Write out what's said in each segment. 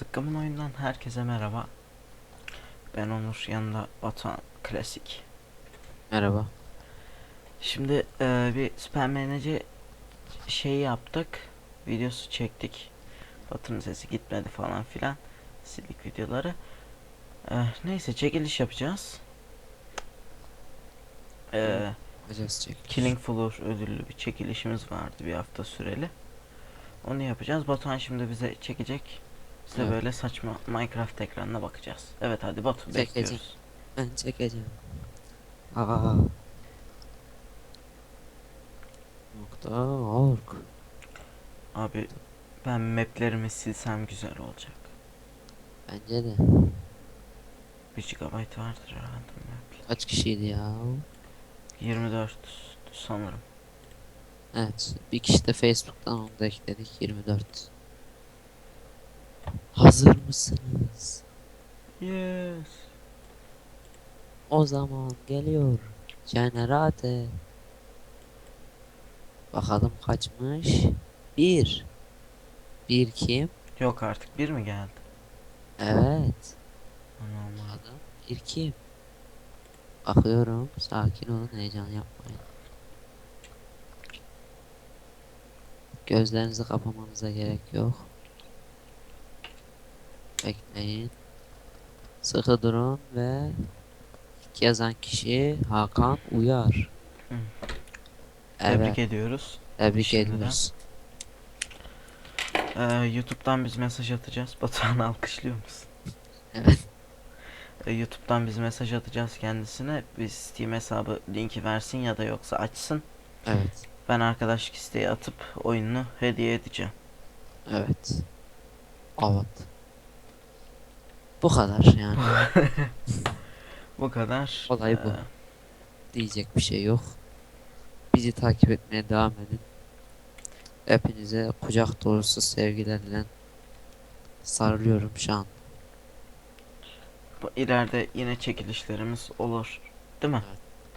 Zıkkımın oyundan herkese merhaba. Ben Onur, yanında Batuhan Klasik. Merhaba. Şimdi e, bir spam manager şey yaptık. Videosu çektik. Batu'nun sesi gitmedi falan filan. Sildik videoları. E, neyse çekiliş yapacağız. E, Yapacağız. Killing Floor ödüllü bir çekilişimiz vardı bir hafta süreli. Onu yapacağız. Batuhan şimdi bize çekecek. Bize Evet. böyle saçma Minecraft ekranına bakacağız. Evet hadi Batu Çekeceğim. bekliyoruz. Ben çekeceğim. Aa. Nokta org. Abi ben maplerimi silsem güzel olacak. Bence de. 1 GB vardır herhalde map. Kaç kişiydi ya? 24 sanırım. Evet. Bir kişi de Facebook'tan onu da ekledik. 24. Hazır mısınız? Yes. O zaman geliyor. Generate. Bakalım kaçmış? Bir. Bir kim? Yok artık bir mi geldi? Evet. Aman Bakalım bir kim? Bakıyorum. Sakin olun. Heyecan yapmayın. Gözlerinizi kapamanıza gerek yok. Bekleyin. Sıkı durun ve ilk yazan kişi Hakan Uyar. Hı. Evet. Tebrik ediyoruz. Tebrik Şimdiden. ediyoruz. Ee, YouTube'dan biz mesaj atacağız. Batuhan'ı alkışlıyor musun? Evet. Ee, YouTube'dan biz mesaj atacağız kendisine. Biz Steam hesabı linki versin ya da yoksa açsın. Evet. Ben arkadaşlık isteği atıp oyununu hediye edeceğim. Evet. Evet. Bu kadar yani. Bu kadar. Olay bu. Ee, Diyecek bir şey yok. Bizi takip etmeye devam edin. Hepinize kucak dolusu sevgilerle sarılıyorum şu an. bu ileride yine çekilişlerimiz olur. Değil mi?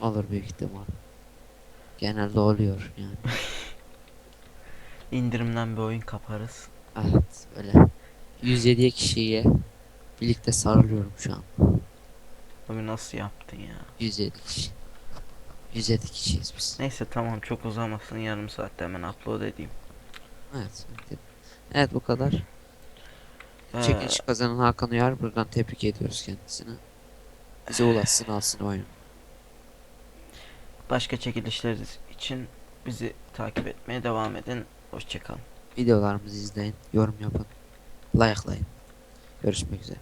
Olur büyük ihtimal. Genelde oluyor yani. İndirimden bir oyun kaparız. Evet böyle 107 kişiye birlikte sarılıyorum şu an. Abi nasıl yaptın ya? 107 kişi. 107 kişiyiz biz. Neyse tamam çok uzamasın yarım saatte hemen upload edeyim. Evet. Evet bu kadar. Ee, Çekiliş kazanan Hakan Uyar buradan tebrik ediyoruz kendisini. Bize ulaşsın alsın oyunu. Başka çekilişler için bizi takip etmeye devam edin. Hoşçakalın. Videolarımızı izleyin, yorum yapın, likelayın. Görüşmek üzere.